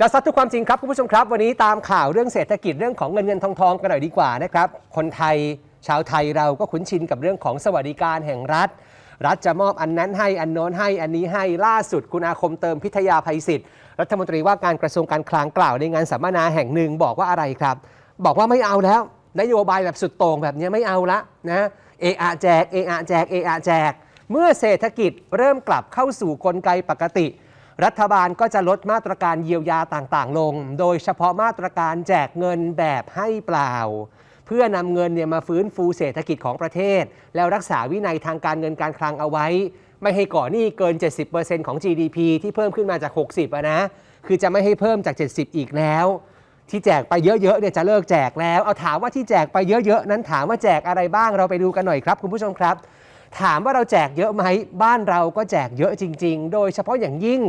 จะซัดทุกความจริงครับคุณผู้ชมครับ วันนี้ตามข่าวเรื่องเศรษฐกิจเรื่องของเงินเงินทองทองกันหน่อยดีกว่านะครับ คนไทยชาวไทยเราก็คุ้นชินกับเรื่องของสวัสดิการแห่งรัฐ รัฐจะมอบอันนั้นให้อันโน้นให้อันนี้ให้ล่าสุดคุณอาคมเติมพิทยาภัยศิษย์รัฐมนตรีว่าการกระทรวงการคลังกล่าวในงานสัมมนาแห่งหนึ่งบอกว่าอะไรครับ บอกว่าไม่เอาแล้ว นโยบายแบบสุดโต่งแบบนี้ไม่เอาละนะเออแจกเออแจกเออแจก เมื่อเศรษฐกิจเริ่มกลับเข้าสู่กลไกปกติ รัฐบาลก็จะลดมาตรการเยียวยาต่างๆ ลง โดยเฉพาะมาตรการแจกเงินแบบให้เปล่า เพื่อนำเงินเนี่ยมาฟื้นฟูเศรษฐกิจของประเทศ แล้วรักษาวินัยทางการเงินการคลังเอาไว้ ไม่ให้ก่อหนี้เกิน 70%ของ GDP ที่เพิ่มขึ้นมาจาก 60อะนะ คือจะไม่ให้เพิ่มจาก 70 อีกแล้วที่แจกไปเยอะๆเนี่ยจะเลิกแจกแล้ว เอาถามว่าที่แจกไปเยอะๆ นั้นถามว่าแจกอะไรบ้างเราไปดูกันหน่อยครับ คุณผู้ชมครับ ถามว่าเราแจกเยอะไหมบ้านเราก็แจกเยอะจริง ๆ โดยเฉพาะอย่างยิ่ง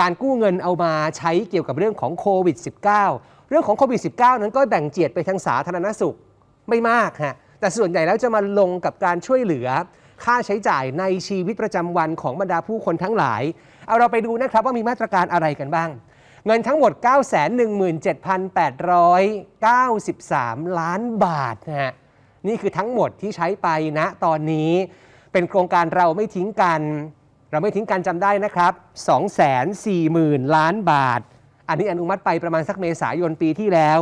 การกู้เงินเอามาใช้เกี่ยวกับเรื่องของโควิด -19 เรื่องของโควิด -19 นั้นก็แบ่งเจียดไปทางสาธารณสุขไม่มากฮะแต่ส่วนใหญ่แล้วจะมาลงกับการช่วยเหลือ ค่าใช้จ่ายในชีวิตประจำวันของบรรดาผู้คนทั้งหลาย เอาเราไปดูนะครับว่ามีมาตรการอะไรกันบ้าง เงินทั้งหมด 917,893 ล้านบาทนะฮะนี่คือทั้งหมดที่ใช้ไปนะตอนนี้ เป็นโครงการเราไม่ทิ้งกัน เราไม่ทิ้งกันจำได้นะครับ240,000 ล้านบาท อันนี้อนุมัติไปประมาณสักเมษายนปีที่แล้ว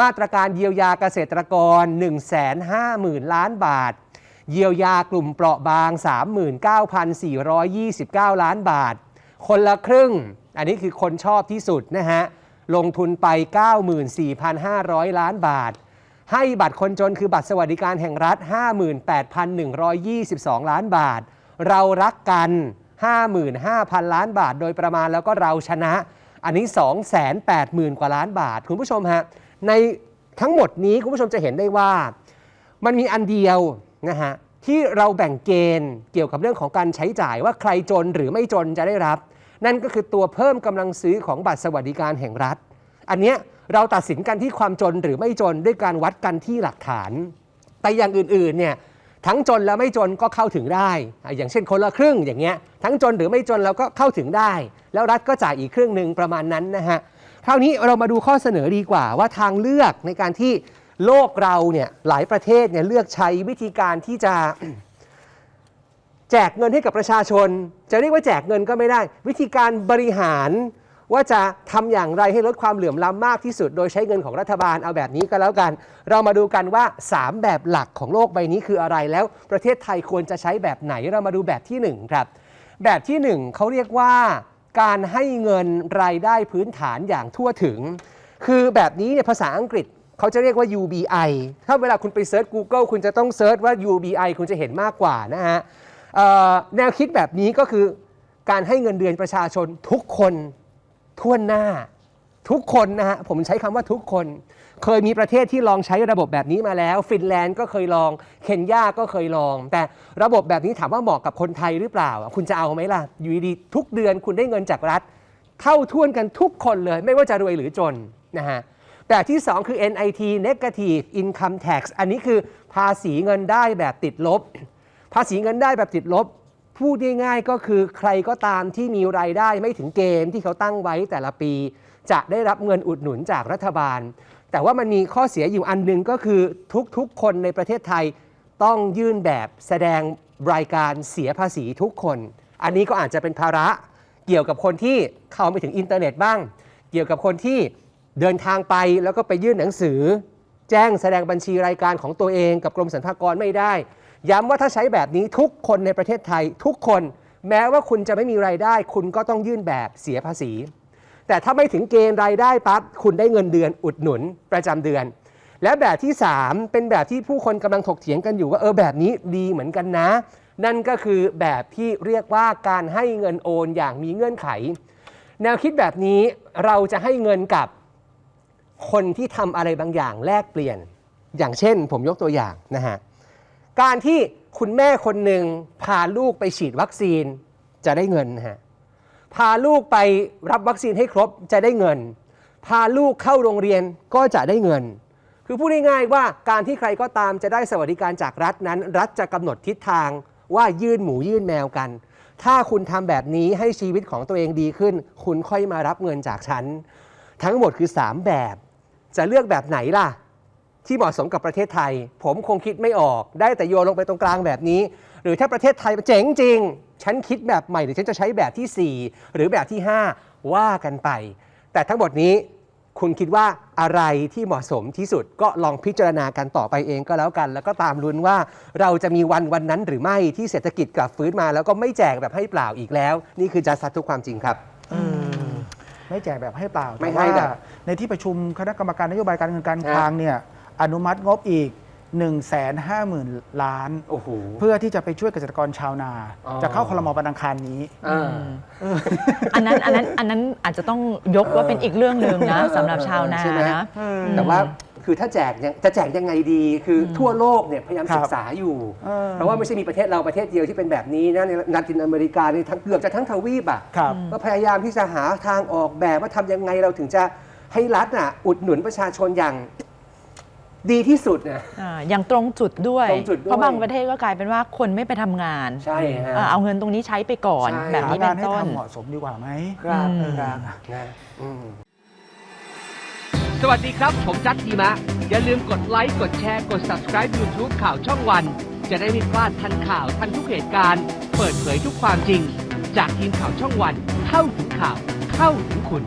มาตรการเยียวยาเกษตรกร 150,000 ล้านบาท เยียวยากลุ่มเปราะบาง 39,429 ล้านบาท คนละครึ่ง อันนี้คือคนชอบที่สุดนะฮะ ลงทุนไป 94,500 ล้านบาท ให้บัตรคนจนคือบัตรสวัสดิการแห่งรัฐ 58,122 ล้านบาท เรารักกัน 55,000 ล้านบาท โดยประมาณแล้วก็เราชนะ อันนี้ 280,000 กว่าล้านบาท คุณผู้ชมฮะในทั้งหมดนี้คุณผู้ชมจะเห็นได้ว่า มันมีอันเดียวนะฮะที่เราแบ่งเกณฑ์เกี่ยวกับเรื่องของการใช้จ่ายว่าใครจนหรือไม่จนจะได้รับ นั่นก็คือตัวเพิ่มกำลังซื้อของบัตรสวัสดิการแห่งรัฐ อันเนี้ยเราตัดสินกันที่ความจนหรือไม่จนด้วยการวัดกันที่หลักฐาน แต่อย่างอื่นๆเนี่ย ทั้งจนและไม่จนก็เข้าถึงได้ อย่างเช่นคนละครึ่งอย่างเงี้ยทั้งจนหรือไม่จนเราก็เข้าถึงได้ แล้วรัฐก็จ่ายอีกครึ่งหนึ่งประมาณนั้นนะฮะคราวนี้เรามาดูข้อเสนอดีกว่าว่าทางเลือกในการที่โลกเราเนี่ยหลายประเทศเนี่ยเลือกใช้วิธีการที่จะแจกเงินให้กับประชาชน จะเรียกว่าแจกเงินก็ไม่ได้ วิธีการบริหาร ว่าจะทำอย่างไรให้ลดความเหลื่อมล้ำมากที่สุด โดยใช้เงินของรัฐบาลเอาแบบนี้ก็แล้วกัน เรามาดูกันว่า 3 แบบหลักของโลกใบนี้คืออะไรแล้ว ประเทศไทยควรจะใช้แบบไหนเรามาดูแบบที่ 1 ครับ แบบที่ 1เขาเรียกว่า การให้เงินรายได้พื้นฐานอย่างทั่วถึง คือแบบนี้เนี่ยภาษาอังกฤษเขาจะเรียกว่า UBI ถ้าเวลาคุณไปเซิร์ช Google คุณจะต้องเซิร์ชว่า UBI คุณจะเห็นมากกว่านะฮะแนวคิดแบบนี้ก็คือการให้เงินเดือนประชาชนทุกคน ทั่วหน้าทุกคนนะฮะผมใช้คำว่าทุกคน เคยมีประเทศที่ลองใช้ระบบแบบนี้มาแล้ว ฟินแลนด์ก็เคยลอง เคนยาก็เคยลอง แต่ระบบแบบนี้ถามว่าเหมาะกับคนไทยหรือเปล่า คุณจะเอาไหมล่ะ อยู่ดีทุกเดือนคุณได้เงินจากรัฐ เท่าท่วนกันทุกคนเลย ไม่ว่าจะรวยหรือจนนะฮะแบบที่ 2 คือ NIT Negative Income Tax อันนี้คือภาษีเงินได้แบบติดลบ ภาษีเงินได้แบบติดลบ พูดง่ายๆก็คือใครก็ตามที่มีรายได้ไม่ถึงเกณฑ์ที่เขาตั้งไว้แต่ละปี จะได้รับเงินอุดหนุนจากรัฐบาล แต่ว่ามันมีข้อเสียอยู่อันหนึ่งก็คือทุกๆ คนในประเทศไทยต้องยื่นแบบแสดงรายการเสียภาษีทุกคน อันนี้ก็อาจจะเป็นภาระเกี่ยวกับคนที่เข้าไม่ถึงอินเทอร์เน็ตบ้าง เกี่ยวกับคนที่เดินทางไปแล้วก็ไปยื่นหนังสือ แจ้งแสดงบัญชีรายการของตัวเองกับกรมสรรพากรไม่ได้ ย้ำว่าถ้าใช้แบบนี้ทุกคนในประเทศไทย ทุกคนแม้ว่าคุณจะไม่มีรายได้ คุณก็ต้องยื่นแบบเสียภาษี แต่ถ้าไม่ถึงเกณฑ์รายได้ปั๊บคุณได้เงินเดือนอุดหนุนประจำเดือน และแบบที่ 3 เป็นแบบที่ผู้คนกำลังถกเถียงกันอยู่ว่าเออแบบนี้ดีเหมือนกันนะ นั่นก็คือแบบที่เรียกว่าการให้เงินโอนอย่างมีเงื่อนไข แนวคิดแบบนี้เราจะให้เงินกับคนที่ทำอะไรบางอย่างแลกเปลี่ยน อย่างเช่น ผมยกตัวอย่างนะฮะ การที่คุณแม่คนหนึ่งพาลูกไปฉีดวัคซีนจะได้เงินฮะพาลูกไปรับวัคซีนให้ครบจะได้เงิน พาลูกเข้าโรงเรียนก็จะได้เงิน คือพูดง่ายๆว่าการที่ใครก็ตามจะได้สวัสดิการจากรัฐนั้น รัฐจะกำหนดทิศทางว่ายื่นหมูยื่นแมวกัน ถ้าคุณทำแบบนี้ให้ชีวิตของตัวเองดีขึ้น คุณค่อยมารับเงินจากฉัน ทั้งหมดคือ 3 แบบ จะเลือกแบบไหนล่ะ ที่เหมาะสมกับประเทศไทย ผมคงคิดไม่ออก ได้แต่โยนลงไปตรงกลางแบบนี้ หรือถ้าประเทศไทยเจ๋งจริง ฉันคิดแบบใหม่หรือฉันจะใช้แบบทีสี่ 4 หรือแบบที่ 5 ว่ากันไป แต่ทั้งหมดนี้คุณคิดว่าอะไรที่เหมาะสมที่สุดก็ลองพิจารณากันต่อไปเองก็แล้วกัน แล้วก็ตามลุ้นว่าเราจะมีวันวันนั้นหรือไม่ที่เศรษฐกิจกลับฟื้นมา แล้วก็ไม่แจกแบบให้เปล่าอีกแล้ว นี่คือจัสซัดทุกความจริงครับไม่แจกแบบให้เปล่าไม่แต่ให้ว่าแบบ ในที่ประชุมคณะกรรมการนโยบายการเงินการฮะคลังเนี่ย อนุมัติงบอีก 1 5 0 0 0 0 ล้าน โอ้โห เพื่อที่จะไปช่วยเกษตรกรชาวนา อ๋อ จะเข้าคลมวันอังคารนี้ อ่า อันนั้นอันนั้นอันนั้นอาจจะต้องยกว่าเป็นอีกเรื่องหนึ่งนะสำหรับชาวนาใช่ไหม นะ แต่ว่าคือถ้าแจกเนี่ยจะแจกยังไงดี คืออทั่วโลกเนี่ยพยายามครับศึกษาอยู่ เออ เพราะว่าไม่ใช่มีประเทศเราประเทศเดียวที่เป็นแบบนี้นะในลาตินอเมริกาในทั้งเกือบจะทั้งทวีปอะ ครับ ก็พยายามที่จะหาทางออกแบบว่าทำยังไงเราถึงจะให้รัฐอะอุดหนุนประชาชนอย่าง ดีที่สุดนะ อ่าอย่างตรงจุดด้วย ตรงจุดด้วย เพราะบางประเทศก็กลายเป็นว่าคนไม่ไปทำงานใช่ฮะ อ่าเอาเงินตรงนี้ใช้ไปก่อนใช่ แบบหานี้เป็งานนให้ต้น ทำเหมาะสมดีกว่าไหม ครับอืม ครับนะอืม สวัสดีครับ ผมจัดทีมะ อย่าลืมกดไลค์ กดแชร์ กด subscribe YouTube ข่าวช่องวัน จะได้ไม่พลาดทันข่าวทันทุกเหตุการณ์ เปิดเผยทุกความจริง จากทีมข่าวช่องวัน เข้าถึงข่าว เข้าถึงคุณ